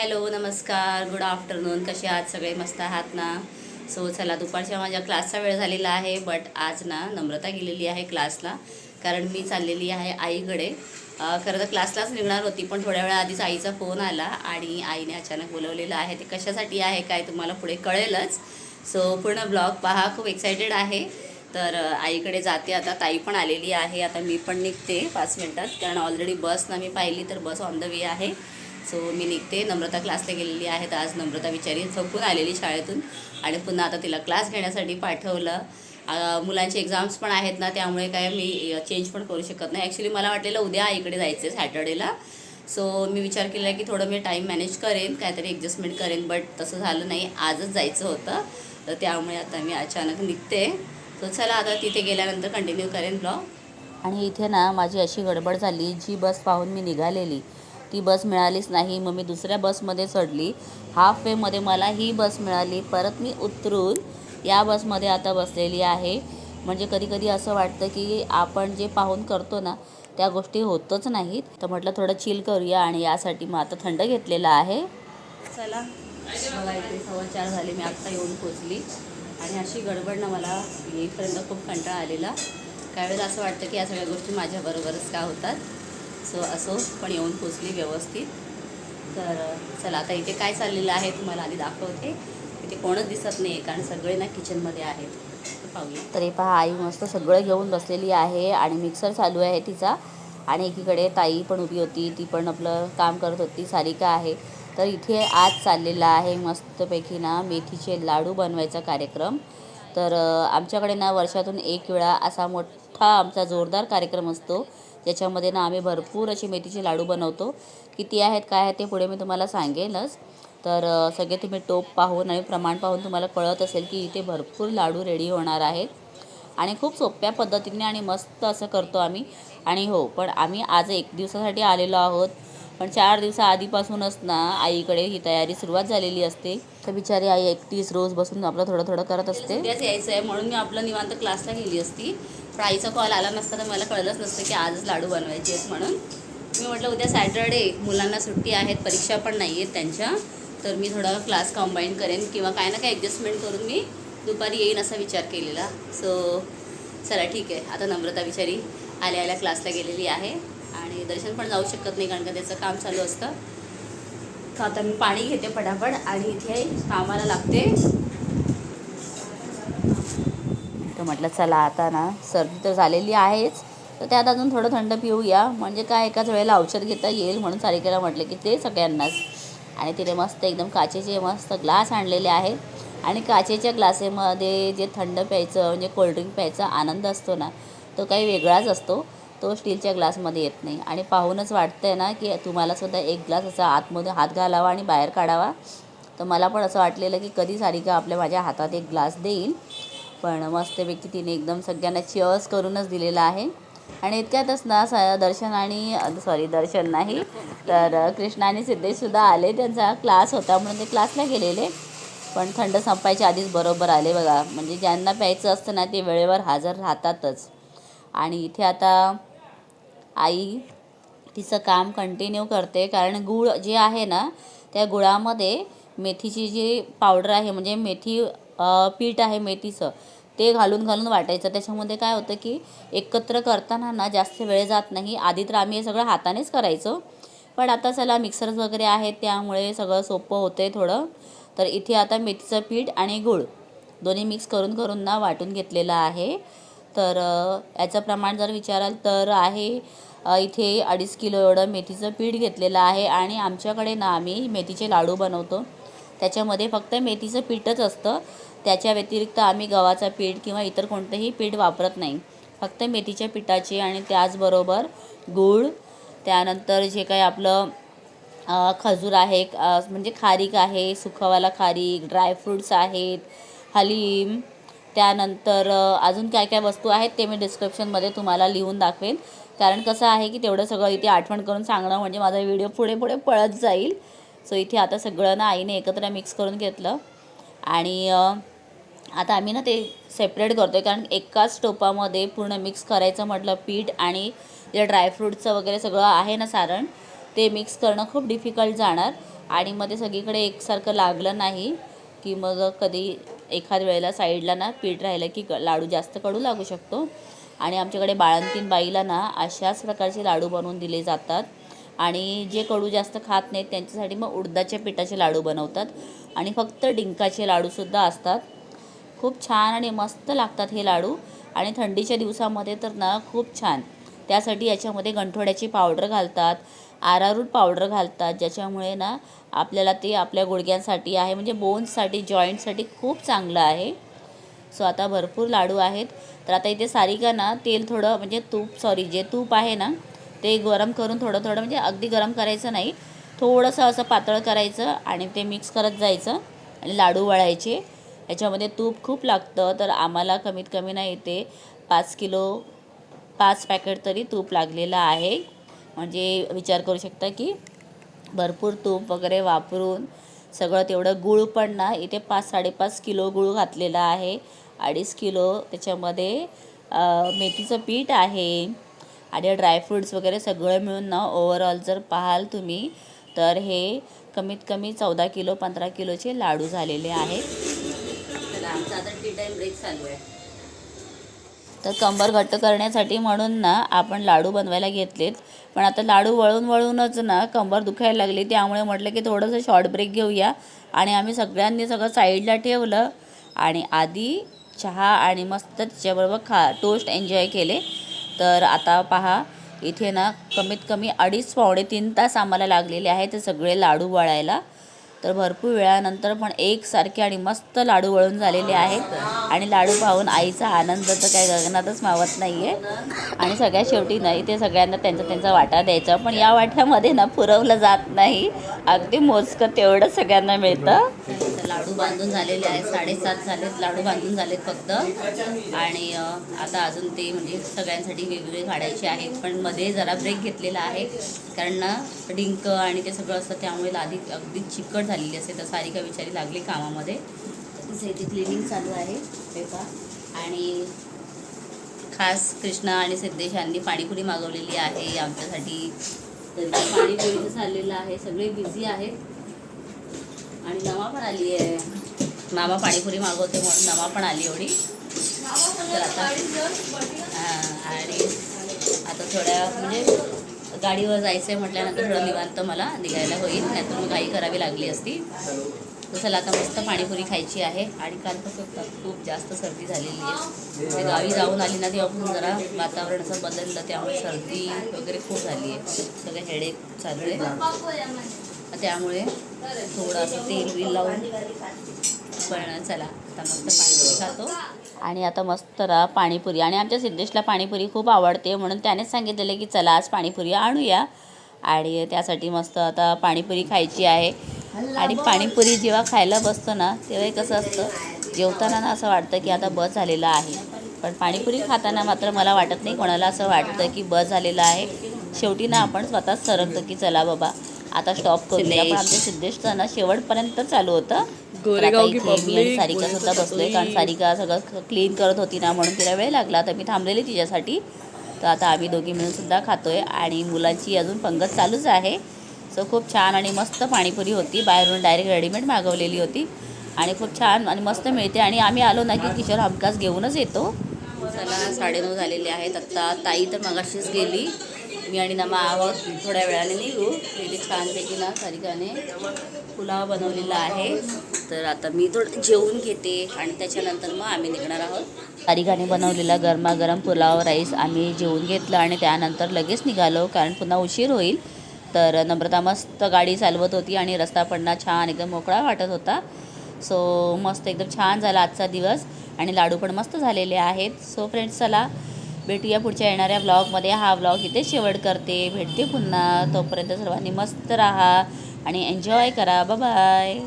Hello नमस्कार good afternoon. कसे आहात सगळे? मस्त आहात ना? सो चला दुपारच्या माझ्या क्लासचा वेळ झालेला आहे बट आज ना नम्रता गेलेली आहे क्लासला कारण मी चाललेली आहे आईकडे. खरं तर क्लासलाच निघणार होती पण थोड्या वेळा आधीच आईचा फोन आला आणि आईने अचानक बोलवलेलं आहे ते कशासाठी आहे काय तुम्हाला पुढे कळेलच. सो पूर्ण ब्लॉग पहा खूप एक्सायटेड आहे. तर आईकडे जाते आता ताई पण आलेली आहे आता मी पण निघते पाच मिनटात कारण ऑलरेडी बस ना मी पाहिली तर बस ऑन द वे आहे. सो मी निघते. नम्रता क्लासला गेलेली आहे तर आज नम्रता बिचारी थकून आलेली शाळेतून. आणि पुन्हा आता तिला क्लास घेण्यासाठी पाठवलं. मुलांचे एक्झाम्स पण आहेत ना त्यामुळे काय मी चेंज पण करू शकत नाही. ॲक्च्युली मला वाटलेलं उद्या इकडे जायचं आहे सॅटर्डेला सो मी विचार केला की थोडं मी टाईम मॅनेज करेन काहीतरी ॲडजस्टमेंट करेन बट तसं झालं नाही. आजच जायचं होतं. तर त्यामुळे आता मी अचानक निघते. सो चला आता तिथे गेल्यानंतर कंटिन्यू करेन ब्लॉग आणि इथे ना माझी अशी गडबड झाली. जी बस पाहून मी निघालेली ती बस मिळालीच नाही. मग मी दुसऱ्या बसमध्ये चढली. हाफ वेमध्ये मला ही बस मिळाली. परत मी उतरून या बसमध्ये आता बसलेली आहे. म्हणजे कधी कधी असं वाटतं की आपण जे पाहून करतो ना त्या गोष्टी होतच नाहीत. तर म्हटलं थोडं चिल करूया आणि यासाठी मग आता थंड घेतलेलं आहे. चला. मला इथे सव्वा चार झाले. मी आत्ता येऊन पोचली. आणि अशी गडबड ना मला येईपर्यंत खूप कंटाळा आलेला. काही वेळेला असं वाटतं की या सगळ्या गोष्टी माझ्याबरोबरच का होतात? सो असो पण येऊन पोचली व्यवस्थित. तर चला आता इथे काय चाललेलं आहे तुम्हाला आधी दाखवते. इथे कोणच दिसत नाही कारण सगळे ना किचनमध्ये आहेत. पाहूया. तर हे पहा आई मस्त सगळं घेऊन बसलेली आहे आणि मिक्सर चालू आहे तिचा. आणि एकीकडे ताई पण उभी होती ती पण आपलं काम करत होती सारिका आहे. तर इथे आज चाललेला आहे मस्तपैकी ना मेथीचे लाडू बनवायचा कार्यक्रम. तर आमच्याकडे ना वर्षातून एक वेळा असा मोठा आमचा जोरदार कार्यक्रम असतो. ज्याच्यामध्ये ना आम्ही भरपूर असे मेथीचे लाडू बनवतो. किती आहेत काय आहेत ते पुढे मी तुम्हाला सांगेनच तर सगळे तुम्ही टोप पाहून आणि प्रमाण पाहून तुम्हाला कळत असेल की इथे भरपूर लाडू रेडी होणार आहेत. आणि खूप सोप्या पद्धतीने आणि मस्त असं करतो आम्ही. आणि हो पण आम्ही आज एक दिवसासाठी आलेलो आहोत. पण चार दिवसा आधीपासूनच ना आईकडे ही तयारी सुरुवात झालेली असते. तर बिचारी आई एकटीच रोज बसून आपलं थोडं थोडं करत असते. यायचं आहे म्हणून मी आपलं निवांत क्लासला गेली असती. पण आईचा कॉल आला नसता तर मला कळलंच नसतं की आजच लाडू बनवायचे आहेत म्हणून. मी म्हटलं उद्या सॅटरडे मुलांना सुट्टी आहेत परीक्षा पण नाही आहेत त्यांच्या तर मी थोडा क्लास कंबाईन करेन किंवा काय ना काय ॲडजस्टमेंट करून मी दुपारी येईन असा विचार केलेला. सो चला ठीक आहे. आता नम्रता बिचारी आल्या आल्या क्लासला गेलेली आहे आणि दर्शन पण जाऊ शकत नाही कारण का त्याचं काम चालू असतं. तर आता मी पाणी घेते पटापट आणि इथे कामाला लागते. तर म्हटलं चला आता ना सर्दी तर झालेली आहेच तर त्यात अजून थोडं थंड पिऊया. म्हणजे काय एकाच वेळेला औषध घेता येईल म्हणून सारिकेला म्हटलं की ते सगळ्यांनाच. आणि तिने मस्त एकदम काचेचे मस्त ग्लास आणलेले आहेत. आणि काचेच्या ग्लासेमध्ये जे थंड प्यायचं म्हणजे कोल्ड्रिंक प्यायचा आनंद असतो ना तो काही वेगळाच असतो. तो स्टीलच्या ग्लासमध्ये येत नाही. आणि पाहूनच वाटतं आहे ना की तुम्हाला सुद्धा एक ग्लास असा आतमध्ये हात घालावा आणि बाहेर काढावा. तर मला पण असं वाटलेलं की कधी सारिका आपल्या माझ्या हातात एक ग्लास देईल. पण मस्तपैकी तिने एकदम सगळ्यांना चिअर्स करूनच दिलेला आहे. आणि इतक्यातच ना स दर्शन आणि सॉरी दर्शन नाही तर कृष्णा आणि सिद्धेशसुद्धा आले. त्यांचा क्लास होता म्हणून ते क्लासला गेलेले. पण थंड संपायच्या आधीच बरोबर आले बघा. म्हणजे ज्यांना प्यायचं असतं ना ते वेळेवर हजर राहतातच. आणि इथे आता आई तिचं काम कंटिन्यू करते. कारण गूळ जे आहे ना त्या गुळामध्ये मेथीची जी पावडर आहे म्हणजे मेथी पीठ आहे मेथीचं ते घालून घालून वाटायचं. त्याच्यामध्ये काय होतं की एकत्र करताना ना जास्त वेळ जात नाही. आधी तर आम्ही हे सगळं हातानेच करायचो. पण आता चला मिक्सर्स वगैरे आहेत त्यामुळे सगळं सोपं होतं आहे थोडं. तर इथे आता मेथीचं पीठ आणि गूळ दोन्ही मिक्स करून करून ना वाटून घेतलेलं आहे. तर याचं प्रमाण जर विचाराल तर आहे इथे अडीच किलो एवढं मेथीचं पीठ घेतलेलं आहे. आणि आमच्याकडे ना आम्ही मेथीचे लाडू बनवतो. त्याच्यामध्ये फक्त मेथीचं पीठच असतं. त्याच्या व्यतिरिक्त आम्ही गव्हाचं पीठ किंवा इतर कोणतंही पीठ वापरत नाही. फक्त मेथीच्या पिठाचे आणि त्याचबरोबर गूळ त्यानंतर जे काही आपलं खजूर आहे म्हणजे खारीक आहे सुखवाला खारीक ड्रायफ्रूट्स आहेत हलीम त्यानंतर अजून काय काय वस्तू आहेत ते मी डिस्क्रिप्शनमध्ये तुम्हाला लिहून दाखवेन. कारण कसं आहे की तेवढं सगळं इथे आठवण करून सांगणं म्हणजे माझा व्हिडिओ पुढे पुढे पळत जाईल. सो इथे आता सगळं ना आईने एकत्र मिक्स करून घेतलं. आणि आता आम्ही ना ते सेपरेट करतो आहे कारण एकाच टोपामध्ये पूर्ण मिक्स करायचं म्हटलं पीठ आणि जे ड्रायफ्रूटचं वगैरे सगळं आहे ना सारण ते मिक्स करणं खूप डिफिकल्ट जाणार. आणि मग ते सगळीकडे एकसारखं लागलं नाही की मग कधी एखाद वेळेला साईडला ना पीठ राहिलं की क- लाडू जास्त कडू लागू शकतो. आणि आमच्याकडे बाळंतीण बाईला ना अशाच प्रकारचे लाडू बनवून दिले जातात. आणि जे कडू जास्त खात नाहीत त्यांच्यासाठी मग उडदाच्या पिठाचे लाडू बनवतात. आणि फक्त डिंकाचे लाडूसुद्धा असतात. खूप छान आणि मस्त लागतात हे लाडू. आणि थंडीच्या दिवसामध्ये तर ना खूप छान. त्यासाठी याच्यामध्ये गंठोड्याची पावडर घालतात आरारूट पावडर घालतात ज्याच्यामुळे ना आपल्याला ते आपल्या गुडघ्यांसाठी आहे म्हणजे बोन्ससाठी जॉईंटसाठी खूप चांगलं आहे. सो आता भरपूर लाडू आहेत. तर आता इथे सारिका ना तेल थोडं म्हणजे तूप सॉरी जे तूप आहे ना ते गरम करून थोडं थोडं म्हणजे अगदी गरम करायचं नाही. थोडंसं असं पातळ करायचं आणि ते मिक्स करत जायचं आणि लाडू वळायचे. याच्यामध्ये तूप खूप लागतं तर आम्हाला कमीत कमी नाही ते पाच किलो पाच पॅकेट तरी तूप लागलेलं आहे. म्हणजे विचार करू शकता की भरपूर तूप वगैरे वापरून सगळं तेवढं गूळ पण ना इथे पाच साडेपाच किलो गूळ घातलेला आहे. अडीच किलो त्याच्यामध्ये मेथीचं पीठ आहे. आणि ड्रायफ्रूट्स वगैरे सगळं मिळून ना ओव्हरऑल जर पाहाल तुम्ही तर हे कमीत कमी चौदा किलो पंधरा किलोचे लाडू झालेले आहेत. तर आमचा आता टी टाईम ब्रेक चालू आहे. तर कंबर घट्ट करण्यासाठी म्हणून ना आपण लाडू बनवायला घेतलेत. पण आता लाडू वळून वळूनच ना कंबर दुखायला लागली. त्यामुळे म्हटलं की थोडंसं शॉर्ट ब्रेक घेऊया. आणि आम्ही सगळ्यांनी सगळं साईडला ठेवलं. आणि आधी चहा आणि मस्त त्याच्याबरोबर खा टोस्ट एन्जॉय केले. तर आता पहा इथे ना कमीत कमी अडीच पावणे तीन तास आम्हाला लागलेले आहेत ते सगळे लाडू वळायला. तर भरपूर वेळानंतर पण एकसारखे आणि मस्त लाडू वळून झालेले आहेत. आणि लाडू पाहून आईचा आनंद तर काही गगनातच मावत नाही आहे आणि सगळ्यात शेवटी नाही ते सगळ्यांना त्यांचा त्यांचा वाटा द्यायचा. पण या वाट्यामध्ये ना पुरवलं जात नाही. अगदी मोजकं तेवढं सगळ्यांना मिळतं. लाडू बांधून झालेले आहेत. साडेसात झालेत लाडू बांधून झालेत फक्त. आणि आता अजून ते म्हणजे सगळ्यांसाठी वेगवेगळे काढायचे आहेत. पण मध्ये जरा ब्रेक घेतलेला आहे. कारण ना डिंक आणि ते सगळं असतं त्यामुळे लादी अगदी चिकट झालेली असते तर सारिका विचारी लागली कामामध्ये. तर तिचं इथे क्लिनिंग चालू आहे हे आणि खास कृष्णा आणि सिद्धेश यांनी पाणीपुरी मागवलेली आहे आमच्यासाठी. तर इथे पाणीपुरीचं चाललेलं आहे सगळे बिझी आहेत. आणि नमा पण आली आहे. मामा पाणीपुरी मागवते म्हणून नमा पण आली एवढी. तर आता हां आणि आता थोड्या म्हणजे गाडीवर जायचं आहे म्हटल्यानंतर थोडं निवांत मला निघायला होईल. नाहीतर मग घाई करावी लागली असती. चला आता मस्त पाणीपुरी खायची आहे. आणि काल कसं खूप जास्त सर्दी झालेली आहे. म्हणजे गावी जाऊन आली ना तेव्हापासून जरा वातावरण असं बदललं त्यामुळे सर्दी वगैरे खूप झाली आहे. सगळं हेडेक चालू आहे त्यामुळे थोडं असं तेल बिल लावून पण चला. आता मस्त पाणीपुरी खातो. आणि आता मस्त रा पाणीपुरी. आणि आमच्या सिद्धेशला पाणीपुरी खूप आवडते म्हणून त्यानेच सांगितलेलं की चला आज पाणीपुरी आणूया. आणि त्यासाठी मस्त आता पाणीपुरी खायची आहे. आणि पाणीपुरी जेव्हा खायला बसतो ना तेव्हा कसं असतं जेवताना ना असं वाटतं की आता बस झालेलं आहे. पण पाणीपुरी खाताना मात्र मला वाटत नाही कोणाला असं वाटतं की बस झालेलं आहे. शेवटी ना आपण स्वतःच सरकतो की चला बाबा आता स्टॉप करूया. पण आमच्या सिद्धेशचं ना शेवटपर्यंत चालू होतं. सारिका सुद्धा बसलोय कारण सारिका सगळं क्लीन करत होती ना म्हणून तिला वेळ लागला. तर मी थांबलेली तिच्यासाठी. तर आता आम्ही दोघी मिळून सुद्धा खातोय. आणि मुलांची अजून पंगत चालूच आहे. सो खूप छान आणि मस्त पाणीपुरी होती. बाहेरून डायरेक्ट रेडीमेड मागवलेली होती. आणि खूप छान आणि मस्त मिळते. आणि आम्ही आलो ना की किशोर हमखास घेऊनच येतो. चला साडेनऊ झालेले आहेत. आत्ता ताई तर मगाशीच गेली. मी आणि नमा आहोत. थोड्या वेळाने निघू. इथे छानपैकी ना सारिकाने पुलाव बनवलेला आहे. तर आता मी थोडं जेवून घेते आणि त्याच्यानंतर मग आम्ही निघणार आहोत. सारिकाने बनवलेला गरमागरम पुलाव राईस आम्ही जेवून घेतलं आणि त्यानंतर लगेच निघालो कारण पुन्हा उशीर होईल. तर नम्रता मस्त गाडी चालवत होती आणि रस्ता पडणा छान एकदम मोकळा वाटत होता. सो मस्त एकदम छान झाला आजचा दिवस. आणि लाडू पण मस्त झालेले आहेत. सो फ्रेंड्स चला. भेटूया पुढच्या येणाऱ्या ब्लॉगमध्ये. हा ब्लॉग इथे शेवट करते. भेटते पुन्हा. तोपर्यंत सर्वांनी मस्त राहा आणि एन्जॉय करा. बाय